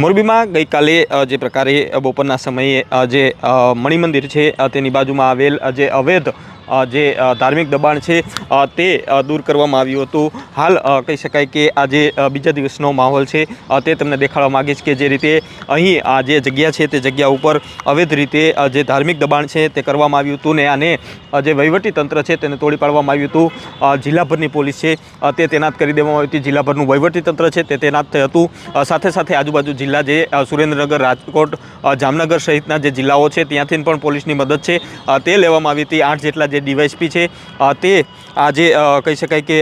મોરબીમાં ગઈકાલે જે પ્રકારે બપોરના સમયે જે મણિમંદિર છે તેની બાજુમાં આવેલ જે અવૈધ જે ધાર્મિક દબાણ છે તે દૂર કરવામાં આવ્યું હતું. હાલ કહી શકાય કે આજે બીજા દિવસનો માહોલ છે તે તમને દેખાડવા માગીશ કે જે રીતે અહીં આ જે જગ્યા છે, તે જગ્યા ઉપર અવૈધ રીતે જે ધાર્મિક દબાણ છે, તે કરવામાં આવ્યું હતું ને આને જે વહીવટી તંત્ર છે, તેને તોડી પાડવામાં આવ્યું હતું. જિલ્લાભરની પોલીસ છે તે તૈનાત કરી દેવામાં આવી હતી. જિલ્લાભરનું વહીવટી તંત્ર છે, તે તૈનાત થયું હતું. સાથે સાથે આજુબાજુ જિલ્લા જે સુરેન્દ્રનગર, રાજકોટ જામનગર સહિતના જે જિલ્લાઓ છે ત્યાંથી પણ પોલીસની મદદ છે. તે લેવામાં આવી હતી. આઠ જેટલા જે ડીવાયસપી છે તે આજે કહી શકાય કે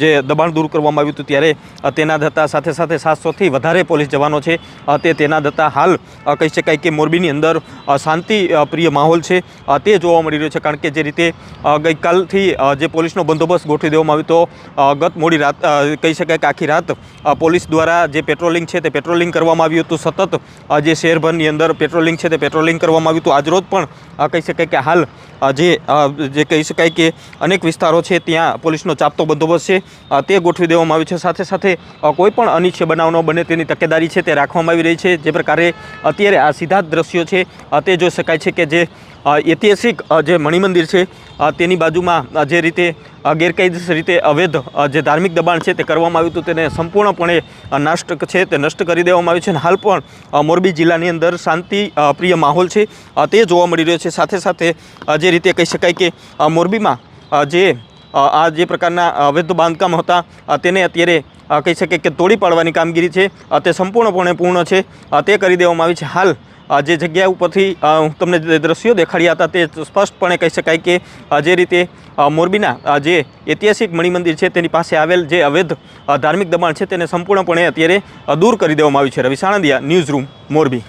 જે દબાણ દૂર કરવામાં આવ્યું હતું ત્યારે તેના દત્તા સાથે સાથે સાતસોથી વધારે પોલીસ જવાનો છે. તે તેના દત્તા હાલ કહી શકાય કે મોરબીની અંદર શાંતિ પ્રિય માહોલ છે. તે જોવા મળી રહ્યો છે કારણ કે જે રીતે ગઈકાલથી જે પોલીસનો બંદોબસ્ત ગોઠવી દેવામાં આવ્યો તો ગત મોડી રાત કહી શકાય કે આખી રાત પોલીસ દ્વારા જે પેટ્રોલિંગ છે તે પેટ્રોલિંગ કરવામાં આવ્યું હતું. સતત જે શહેરભરની અંદર પેટ્રોલિંગ છે તે પેટ્રોલિંગ કરવામાં આવ્યું હતું. આજરોજ પણ કહી શકાય કે હાલ જે જે કહી શકાય કે અનેક વિસ્તારો છે, ત્યાં પોલીસનો ચાપતો બંદોબસ્ત છે. તે ગોઠવી દેવામાં આવ્યું છે. સાથે સાથે કોઈપણ અનિચ્છ બનાવ ન બને તેની તકેદારી છે, તે રાખવામાં આવી રહી છે. જે પ્રકારે અત્યારે આ સીધા દ્રશ્યો છે. તે જોઈ શકાય છે કે જે ઐતિહાસિક જે મણિમંદિર છે તેની બાજુમાં જે રીતે ગેરકાયદેસર રીતે અવૈધ જે ધાર્મિક દબાણ છે તે કરવામાં આવ્યું હતું, તેને સંપૂર્ણપણે નષ્ટ છે તે નષ્ટ કરી દેવામાં આવ્યું છે અને હાલ પણ મોરબી જિલ્લાની અંદર શાંતિ પ્રિય માહોલ છે તે જોવા મળી રહ્યો છે. સાથે સાથે જે રીતે કહી શકાય કે મોરબીમાં જે આ જે પ્રકારના અવૈધ બાંધકામ હતા તેને અત્યારે કહી શકે કે તોડી પાડવાની કામગીરી છે તે સંપૂર્ણપણે પૂર્ણ છે તે કરી દેવામાં આવી છે. હાલ જે જગ્યા ઉપરથી હું તમને જે દ્રશ્યો દેખાડ્યા હતા તે સ્પષ્ટપણે કહી શકાય કે જે રીતે મોરબીના જે ઐતિહાસિક મણિમંદિર છે તેની પાસે આવેલ જે અવૈધ ધાર્મિક દબાણ છે તેને સંપૂર્ણપણે અત્યારે દૂર કરી દેવામાં આવ્યું છે. Ravi Sanandiya news room Morbi.